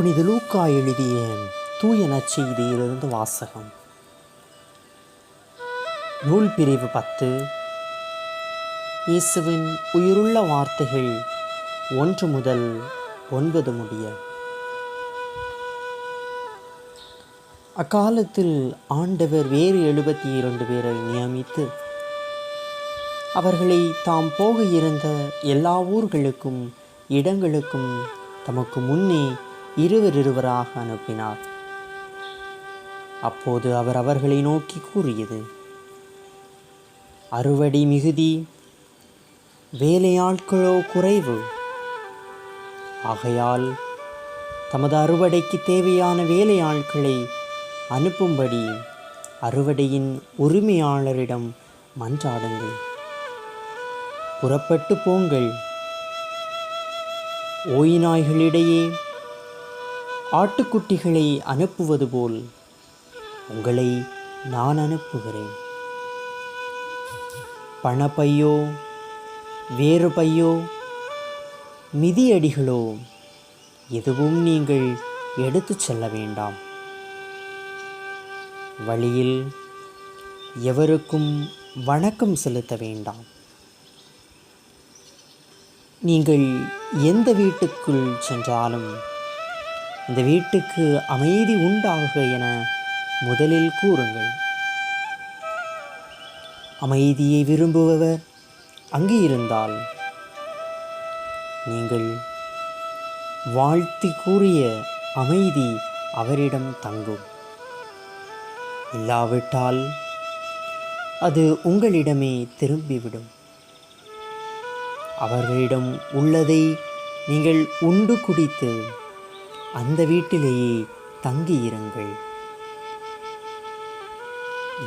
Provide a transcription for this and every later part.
புனித லூக்கா எழுதிய தூய நற்செய்தியிலிருந்து வாசகம். நூல் பிரிவு பத்து. இயேசுவின் உயிருள்ள வார்த்தைகள் ஒன்று முதல் ஒன்பது முடிய. அக்காலத்தில் ஆண்டவர் வேறு எழுபத்தி இரண்டு பேரை நியமித்து அவர்களை தாம் போக இருந்த எல்லா ஊர்களுக்கும் இடங்களுக்கும் தமக்கு முன்னே இருவர் இருவராக அனுப்பினார். அப்போது அவர் அவர்களை நோக்கி கூறியது அறுவடை மிகுதி வேலையாட்களோ குறைவு. ஆகையால் தமது அறுவடைக்கு தேவையான வேலையாட்களை அனுப்பும்படி அறுவடையின் உரிமையாளரிடம் மன்றாடுங்கள். புறப்பட்டு போங்கள். ஓய்நாய்களிடையே ஆட்டுக்குட்டிகளை அனுப்புவது போல் உங்களை நான் அனுப்புகிறேன். பணப்பையோ வேறு பையோ மிதியடிகளோ எதுவும் நீங்கள் எடுத்துச் செல்ல வேண்டாம். வழியில் எவருக்கும் வணக்கம் செலுத்த வேண்டாம். நீங்கள் எந்த வீட்டுக்குள் சென்றாலும் இந்த வீட்டுக்கு அமைதி உண்டாக என முதலில் கூறுங்கள். அமைதியை விரும்புபவர் அங்கு இருந்தால் நீங்கள் வாழ்த்தி கூறிய அமைதி அவரிடம் தங்கும். இல்லாவிட்டால் அது உங்களிடமே திரும்பிவிடும். அவர்களிடம் உள்ளதை நீங்கள் உண்டு குடித்து அந்த வீட்டிலேயே தங்கியிருங்கள்.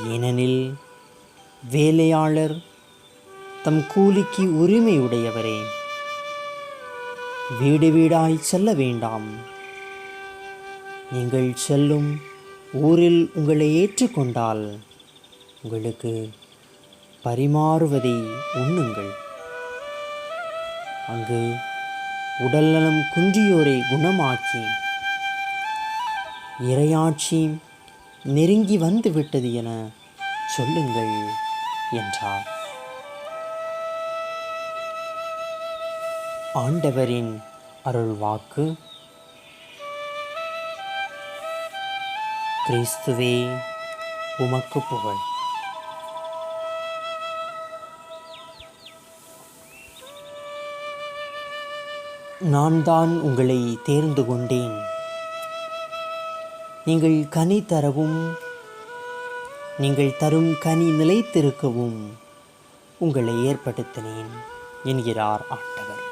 ஏனெனில் வேலையாளர் தம் கூலிக்கு உரிமையுடையவரே. வீடு வீடாய் செல்ல வேண்டாம். நீங்கள் செல்லும் ஊரில் உங்களை ஏற்றுக்கொண்டால் உங்களுக்கு பரிமாறுவதை உண்ணுங்கள். அங்கு உடல்நலம் குன்றியோரை குணமாக்கி. இரையாட்சி நெருங்கி வந்து விட்டது என சொல்லுங்கள் என்றார். ஆண்டவரின் அருள் வாக்கு. கிறிஸ்துவே உமக்கு புகழ். நான் தான் உங்களை தேர்ந்து கொண்டேன். நீங்கள் கனி தரவும் நீங்கள் தரும் கனி நிலைத்திருக்கவும் உங்களை ஏற்படுத்தினேன் என்கிறார் ஆண்டவர்.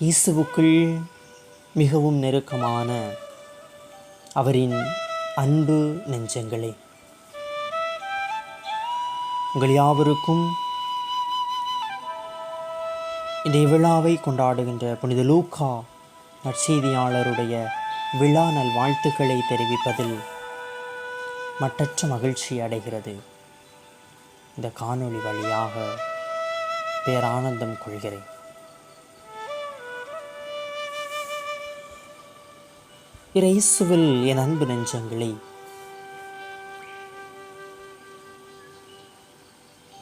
இயேசுவுக்குள் மிகவும் நெருக்கமான அவரின் அன்பு நெஞ்சங்களே. உங்கள் யாவருக்கும் இந்த விழாவை கொண்டாடுகின்ற புனித லூக்கா நற்செய்தியாளருடைய விழா நல் வாழ்த்துக்களை தெரிவிப்பதில் மட்டற்ற மகிழ்ச்சி அடைகிறது. இந்த காணொளி வழியாக பேரானந்தம் கொள்கிறேன். இறைசுவில் என் அன்பு நெஞ்சங்களே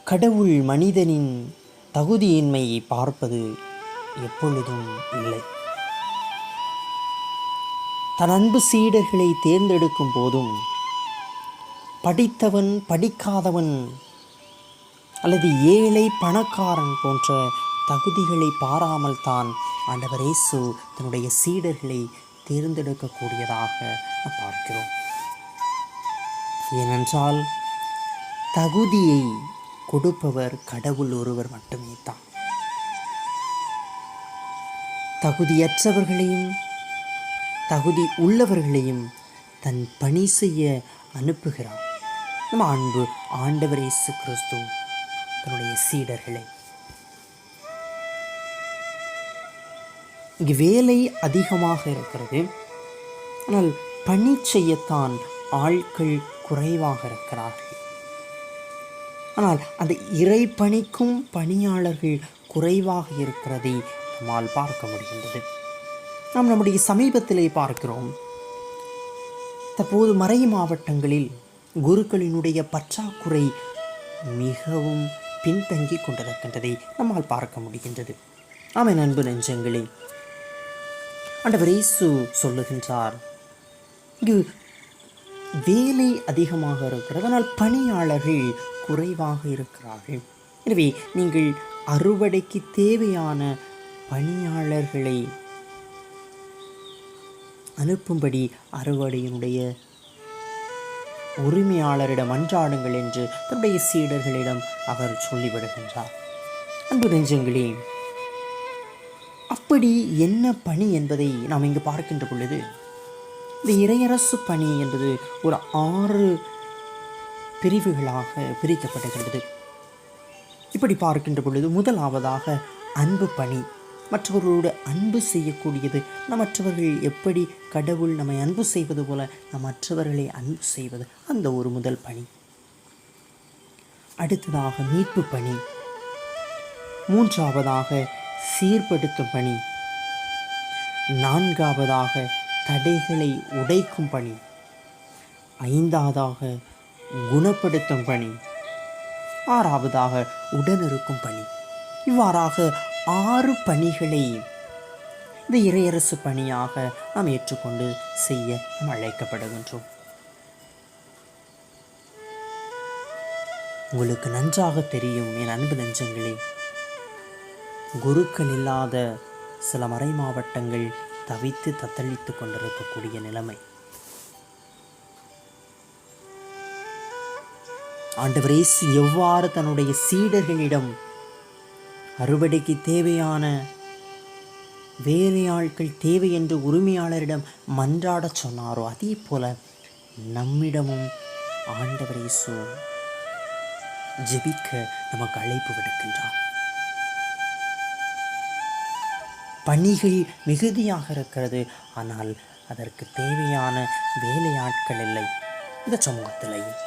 கடவுள் மனிதனின் தகுதியின்மையை பார்ப்பது எப்பொழுதும் இல்லை. தன் அன்பு சீடர்களை தேர்ந்தெடுக்கும் போதும் படித்தவன் படிக்காதவன் அல்லது ஏழை பணக்காரன் போன்ற தகுதிகளை பாராமல் தான் ஆண்டவர் இயேசு தன்னுடைய சீடர்களை தேர்ந்தெடுக்கக்கூடியதாக பார்க்கிறோம். ஏனென்றால் தகுதியை கொடுப்பவர் கடவுள் ஒருவர் மட்டுமே தான் தகுதியற்றவர்களையும் தகுதி உள்ளவர்களையும் தன் பணி செய்ய அனுப்புகிறார் நம்ம அன்பு ஆண்டவர் இயேசு கிறிஸ்து தன்னுடைய சீடர்களை. இங்கு வேலை அதிகமாக இருக்கிறது. ஆனால் பணி செய்யத்தான் ஆட்கள் குறைவாக இருக்கிறார்கள். ஆனால் அந்த இறை பணிக்கும் பணியாளர்கள் குறைவாக இருக்கிறதை நம்மால் பார்க்க முடிகின்றது. நாம் நம்முடைய சமீபத்திலே பார்க்கிறோம். தற்போது மறை மாவட்டங்களில் குருக்களினுடைய பற்றாக்குறை மிகவும் பின்தங்கி கொண்டிருக்கின்றதை நம்மால் பார்க்க முடிகின்றது. ஆமை அன்பு நெஞ்சங்களே. ஆண்டவர் இயேசு சொல்லுகின்றார் இங்கு வேலை அதிகமாக இருக்கிறது ஆனால் பணியாளர்கள் குறைவாக இருக்கிறார்கள். எனவே நீங்கள் அறுவடைக்கு தேவையான பணியாளர்களை அனுப்பும்படி அறுவடையினுடைய உரிமையாளரிடம் அன்றாடுங்கள் என்று தன்னுடைய சீடர்களிடம் அவர் சொல்லிவிடுகின்றார். அன்பு நெஞ்சங்களே அப்படி என்ன பணி என்பதை நாம் இங்கு பார்க்கின்ற பொழுது இந்த இறையரசு பணி என்பது ஒரு ஆறு பிரிவுகளாக பிரிக்கப்படுகின்றது இப்படி பார்க்கின்ற பொழுது முதலாவதாக அன்பு பணி. மற்றவர்களோடு அன்பு செய்யக்கூடியது நம் மற்றவர்கள் எப்படி கடவுள் நம்மை அன்பு செய்வது போல நம் மற்றவர்களை அன்பு செய்வது அந்த ஒரு முதல் பணி. அடுத்ததாக மீட்பு பணி. மூன்றாவதாக சீர்படுத்தும் பணி. நான்காவதாக தடைகளை உடைக்கும் பணி. ஐந்தாவதாக குணப்படுத்தும் பணி. ஆறாவதாக உடனிருக்கும் பணி. இவ்வாறாக ஆறு பணிகளை இந்த இறையரசு பணியாக நாம் ஏற்றுக்கொண்டு செய்ய நாம் அழைக்கப்படுகின்றோம். உங்களுக்கு நன்றாக தெரியும் என் அன்பு நெஞ்சங்களே. குருக்கள் இல்லாத சில மறை மாவட்டங்கள் தவித்து தத்தளித்து கொண்டிருக்கக்கூடிய நிலைமை. ஆண்டவர் இயேசு எவ்வாறு தன்னுடைய சீடர்களிடம் அறுவடைக்கு தேவையான வேலையாட்கள் தேவை என்று உரிமையாளரிடம் மன்றாடச் சொன்னாரோ அதே போல நம்மிடமும் ஆண்டவர் இயேசு ஜெபிக்க நமக்கு அழைப்பு விடுக்கின்றார். பணிகள் மிகுதியாக இருக்கிறது ஆனால் அதற்கு தேவையான வேலையாட்கள் இல்லை. இந்த சமூகத்திலேயே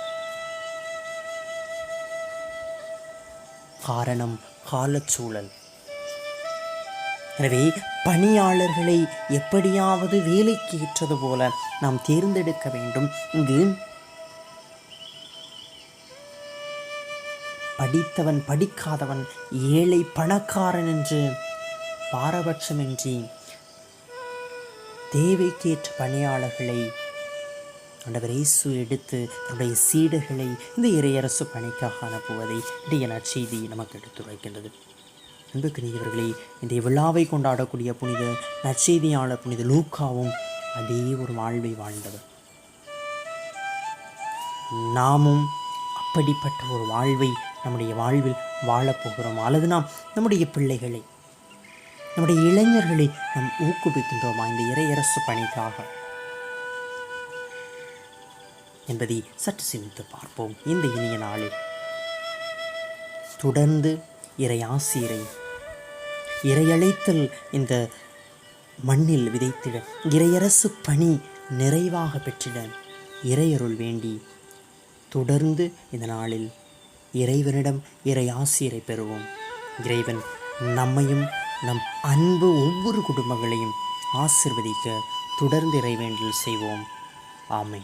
காரணம் காலச்சூழல். எனவே பணியாளர்களை எப்படியாவது வேலைக்கு ஏற்றது போல நாம் தேர்ந்தெடுக்க வேண்டும். இங்கு படித்தவன் படிக்காதவன் ஏழை பணக்காரன் என்று பாரபட்சமின்றி தேவைக்கேற்ற பணியாளர்களை ஆண்டவர் இயேசு எடுத்து தன்னுடைய சீடுகளை இந்த இறையரசு பணிக்காக அனுப்புவதை இன்றைய நற்செய்தி நமக்கு எடுத்துரைக்கின்றது அன்புக்குரியவர்களே இந்த விழாவை கொண்டாடக்கூடிய புனித நற்செய்தியாளர் புனித லூக்காவும் அதே ஒரு வாழ்வை வாழ்ந்தவர். நாமும் அப்படிப்பட்ட ஒரு வாழ்வை நம்முடைய வாழ்வில் வாழப்போகிறோம். அல்லது நாம் நம்முடைய பிள்ளைகளை நம்முடைய இளைஞர்களை நாம் ஊக்குவிக்கின்றோமா இந்த இறையரசு பணிக்காக? என்பதை சற்று சிந்தித்து பார்ப்போம் இந்த இனிய நாளில். தொடர்ந்து இறை ஆசிரை இறையழைத்தல் இந்த மண்ணில் விதைத்திட இறையரசு பணி நிறைவாக பெற்றிட இறையருள் வேண்டி தொடர்ந்து இந்த நாளில் இறைவனிடம் இறை ஆசிரை பெறுவோம். இறைவன் நம்மையும் நம் அன்பு ஒவ்வொரு குடும்பங்களையும் ஆசிர்வதிக்க தொடர்ந்து இறைவேண்டல் செய்வோம். ஆமை